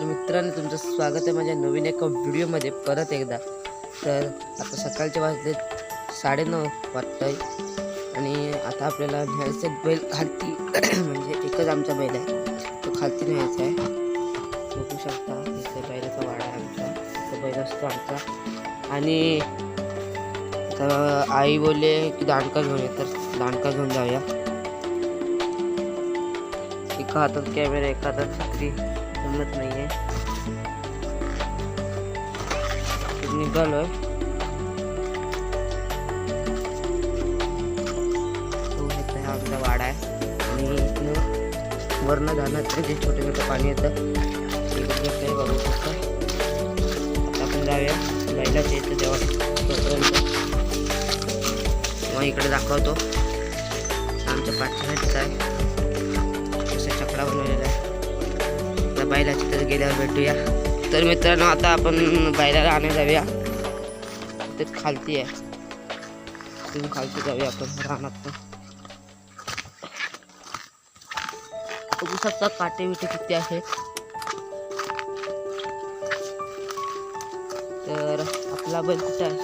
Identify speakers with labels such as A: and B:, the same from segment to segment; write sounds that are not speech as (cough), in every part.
A: तर मित्रांनो तुमचं स्वागत आहे माझ्या नवीन एका व्हिडिओमध्ये परत एकदा. तर आता सकाळचे वाजले साडेनऊ आहे आणि आता आपल्याला न्यायचं आहे बैल खालती (clears throat) म्हणजे एकच आमचा बैल आहे. तो खालती न्यायचा आहे. बघू शकता इथे बैलाचा वाडा आहे आमचा. तो बैल असतो आमचा. आणि आता आई बोलले की दांडका घेऊन ये तर दांडका घेऊन जाऊया. एका हातात कॅमेरा एका हातात छत्री. जमत नाहीये. हो, तर निघालोय तो इथं हा आमचा वाडा आहे. आणि इथनं वरनं जाणार तर जे छोटे छोटे पाणी येतं. ते काही बघू शकता. आता आपण जाऊया. बैलाच्या येतं जेव्हा तोपर्यंत. मग इकडे दाखवतो. आमच्या पाठीमागचं आहे. असा चकडा बनवलेला आहे. बैलाची तर गेल्यावर भेटूया. तर मित्रांनो आता आपण बैलाला आणायला जाऊया. ते खालती आहे. तिथून खालती जाऊया आपण रानात बघू शकता काटे विटे किती आहेत. तर आपला बैल कुठं आहे?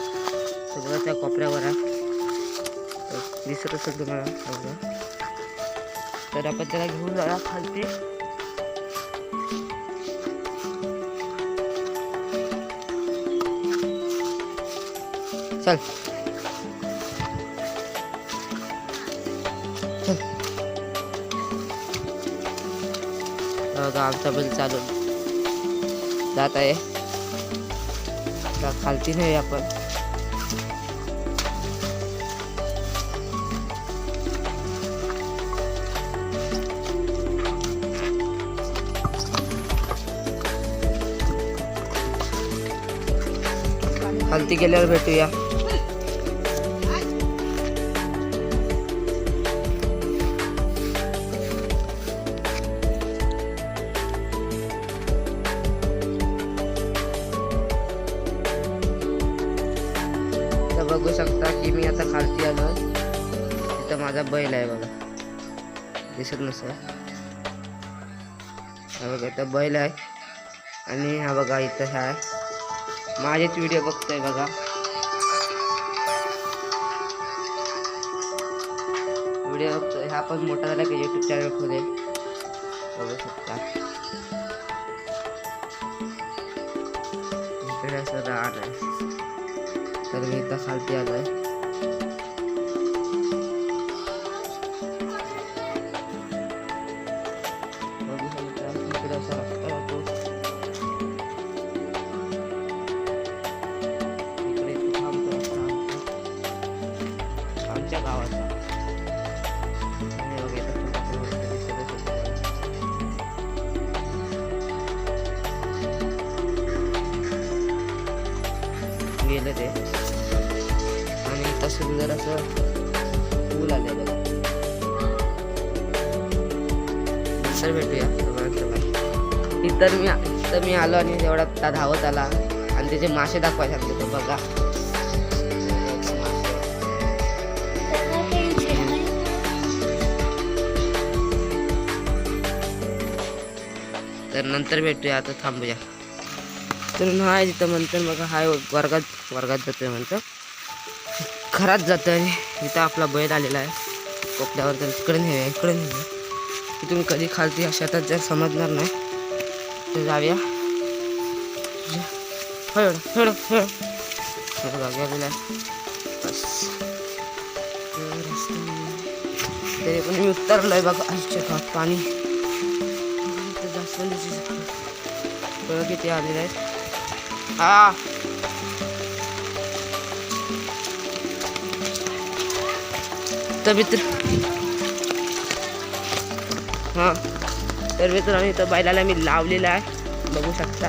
A: सगळं त्या कोपऱ्यावर आहे. दिसत असेल तुम्हाला. सगळं तर आपण त्याला घेऊन जाऊया खालती. चल. आमचा बैल चालू. जात आहे. खालती नाही आपण. खालती गेल्यावर भेटूया. बघू शकता की मी आता खालती आलो तिथं माझा बैल आहे बघा. दिसत नसेल. हा बघा इथं बैल आहे. आणि हा बघा इथं हा आहे. माझेच व्हिडिओ बघतोय बघा. व्हिडिओ बघतोय. हा पण मोठा झाला की युट्यूब चॅनल खोलेल. बघू शकता. इकडे असं रान आहे. तर मी इथं खालती आलो आहे असं फूल आलंय सर नंतर भेटूया. इतर मी इथं मी आलो आणि तेवढा त्या धावत आला. आणि त्याचे मासे दाखवायचे सांगते तो बघा. तर नंतर भेटूया आता थांबूया. तर हाय तिथं म्हणतं बघा. हाय वर्गात वर्गात जातोय म्हणतं खराच जातं आहे इथं आपला बैल आलेला आहे. कोपड्यावर तर इकडे नेऊया इकडे नेऊया की तुम्ही कधी खालती अशातच जर समजणार नाही तर जाऊया. हळू हळू हळू. तर बघा आहे बस. तरी पण मी उतरलोय बघा आजच्या गावात पाणी जास्त किती आलेलं आहे हा तर मित्र. हां. तर मित्रांनो इथं बैलाला मी लावलेला आहे. बघू शकता.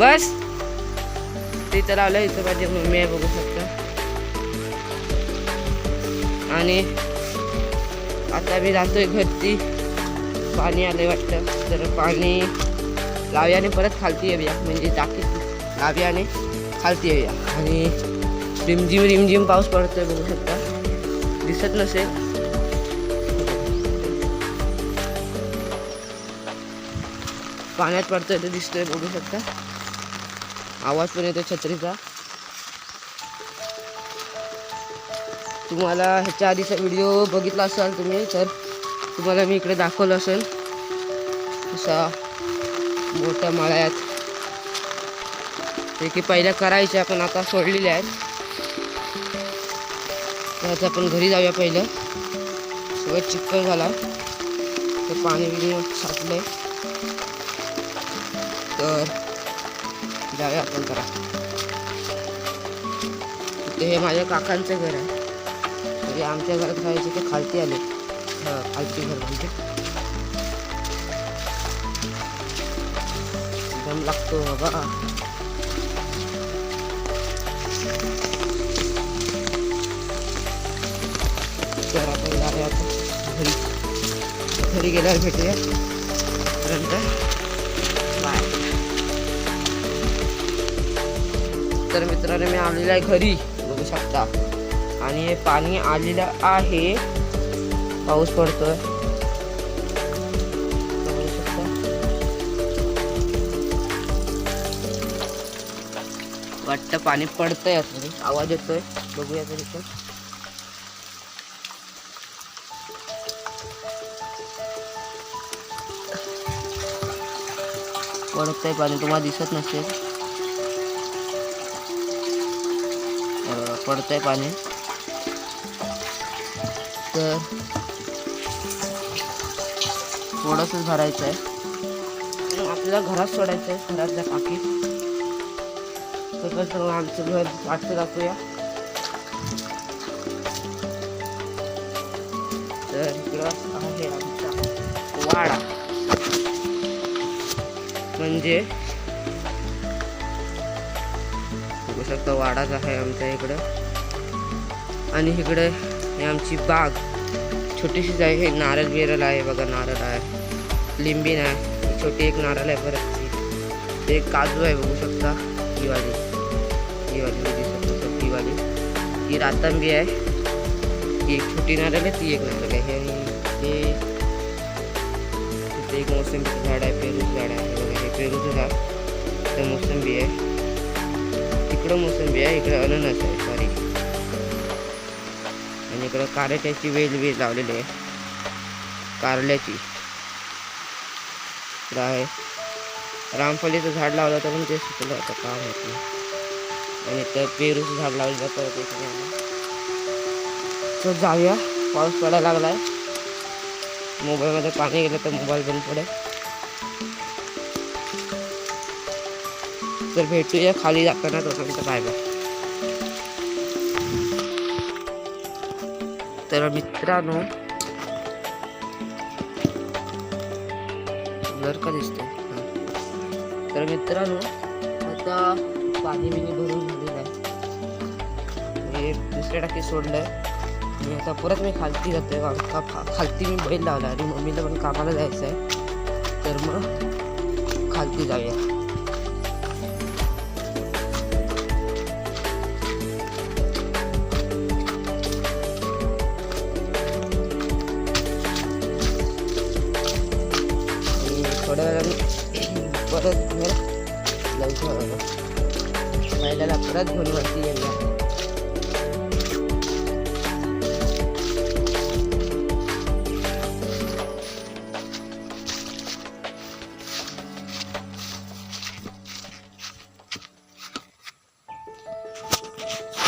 A: बस. तिथं लावलं इथं माझी मम्मी आहे बघू शकता. आणि आता मी जातोय घरती. पाणी आलंय वाटतं. तर पाणी लाव्याने परत खालती येऊया. म्हणजे टाकी लाव्याने. खालती आहे. आणि रिमझिम रिमझिम पाऊस पडतोय बघू शकता. दिसत नसेल. पाण्यात पडतोय तर दिसतोय बघू शकता. आवाज पण येतो छत्रीचा. तुम्हाला ह्याच्या आधीचा व्हिडिओ बघितला असाल तुम्ही तर तुम्हाला मी इकडे दाखवलं असेल. असा मोठ्या माळ्यात ते की पहिल्या करायच्या पण आता सोडलेल्या आहेत. तर आपण घरी जाऊया पहिलं. सगळं चिक्कल झाला. ते पाणी बिणी साचलंय तर जाऊया आपण करा ते हे माझ्या काकांचं घर आहे. तरी आमच्या घरात राहायचे ते खालती आले. खालती घर म्हणजे. दम लागतो बाबा. तर आपण आहे आता. घरी. घरी गेल्यावर भेटूया. पर्यंत. बाय. तर मित्रांनो मी आलेला आहे घरी. बघू शकता. आणि हे पाणी आलेलं आहे. पाऊस पडतोय. बघू शकता. वाटतं पाणी पडतंय आतमध्ये आवाज येतोय. बघूया तरी पण. पडतंय पाणी तुम्हाला दिसत नसेल. पडत पडतंय पाणी. तर थोडंसंच भरायचं आहे आपल्या आपल्याला घरात सोडायचं आहे घरातल्या टाकीत तर आमचं घर वाटतं दाखवूया तर इकडं आहे आमचा वाडा. म्हणजे? बघू शकता वाडाच आहे आमच्या इकडं. आणि इकडे हे आमची बाग. छोटीशीच आहे हे नारळ बिरळ आहे बघा नारळ आहे. लिंबीन आहे. छोटी एक नारळ आहे परत ते. एक काजू आहे बघू शकता. दिवाळी. दिवाळी म्हणजे बघू वाली ही दिसत ही रातांबी आहे. ही एक छोटी नारळ आहे ती एक नारळ आहे. हे हे एक मोसंबीचं झाड आहे पेरूचं झाड आहे. पेरूचं झाड इथं मोसंबी आहे. इकडं मोसंबी आहे इकडं अननस आहे. सॉरी आणि इकडं कारट्याची वेल वेल लावलेली आहे. कारल्याची. इकडं आहे. रामफलीचं झाड लावलं होतं पण ते सुकलं होतं. का माहीत नाही. आणि इथं पेरूचं झाड लावलेलं परत इकडे तर जाऊया. पाऊस पडायला लागला आहे मोबाईलमध्ये पाणी गेलं तर मोबाईल बंद पडेल. तर भेटूया खाली जाताना तोपर्यंत बाय बाय. तर मित्रांनो जर का दिसते तर मित्रांनो आता पाणी बिणी भरून झालेलं आहे. हे दुसऱ्या टाकी सोडलंय. मी आता परत मी खालती जातोय का खालती मी बैल लावला. आणि मम्मीला पण कामाला जायचं आहे तर मग खालती जाऊया. परत घेऊन वरती येऊया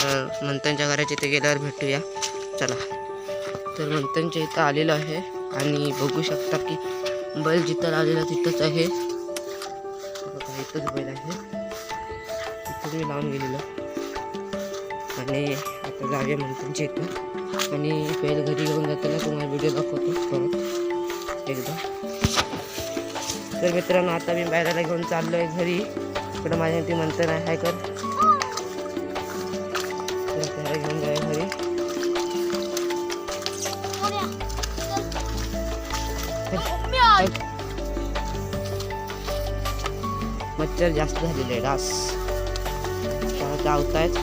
A: तर मंथनच्या घराच्या इथे गेल्यावर भेटूया. चला. तर मंथनच्या इथं आलेलं आहे आणि बघू शकता की बैल जिथं आलेला तिथंच आहे. इथंच बैल आहे. तिथंच मी लावून गेलेलो. आणि आता जाऊया मंथनच्या इथं. आणि बैल घरी घेऊन जाताना तुम्हाला व्हिडिओ दाखवतो परत. एकदा. तर मित्रांनो आता मी बैलाला घेऊन चाललो आहे घरी. इकडं माझ्या ती मंथन आहे हाय कर. त्याला घेऊन जाऊया घरी. मच्छर जास्त झालेले डास त्याला चावतायत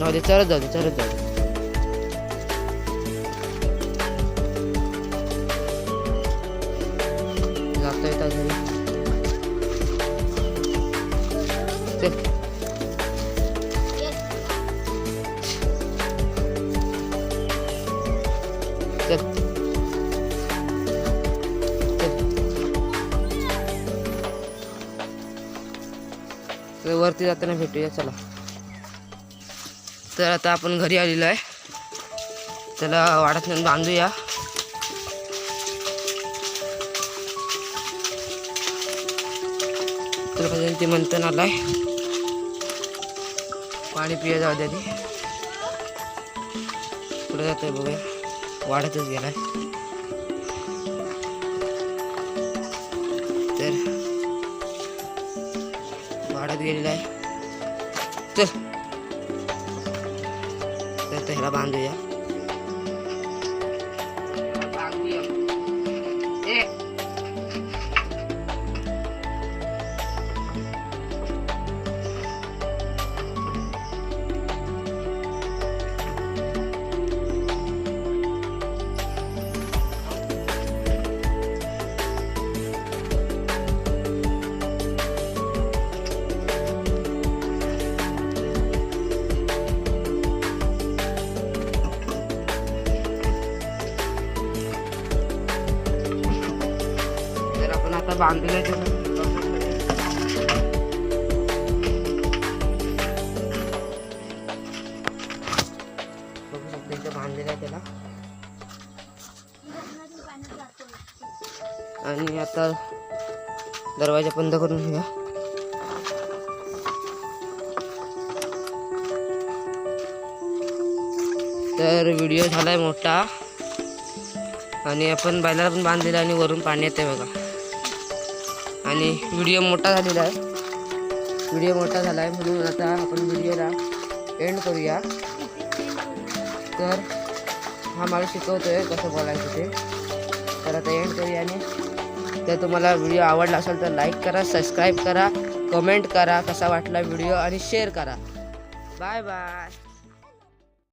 A: जाऊ दे चरत जाऊ दे चरत जाऊ दे. जातोय आता घरी चल. चल. वरती जाताना भेटूया चला. तर आता आपण घरी आलेलो आहे. त्याला वाड्यात नेऊन बांधूया. तर म्हणजे मंथन आलाय. पाणी पिया जाऊ द्या पुढे जातोय बघूया. वाढतच गेलाय. तर गेलेला आहे. चल. तर ह्याला बांधूया. आपण बघू इथं बांधलेलं आहे त्याला. आणि आता दरवाजा बंद करून घ्या तर व्हिडिओ झालाय मोठा. आणि आपण बायला पण बांधलेला आणि वरून पाणी येते बघा. आणि व्हिडिओ मोठा झालेला आहे. व्हिडिओ मोठा झाला आहे म्हणून आता आपण व्हिडिओला एंड करूया. तर हा मला शिकवतो आहे कसं बोलायचं ते. तर आता एंड करूया आणि जर तुम्हाला व्हिडिओ आवडला असेल तर लाईक करा सबस्क्राईब करा कमेंट करा कसा वाटला व्हिडिओ आणि शेअर करा. Bye bye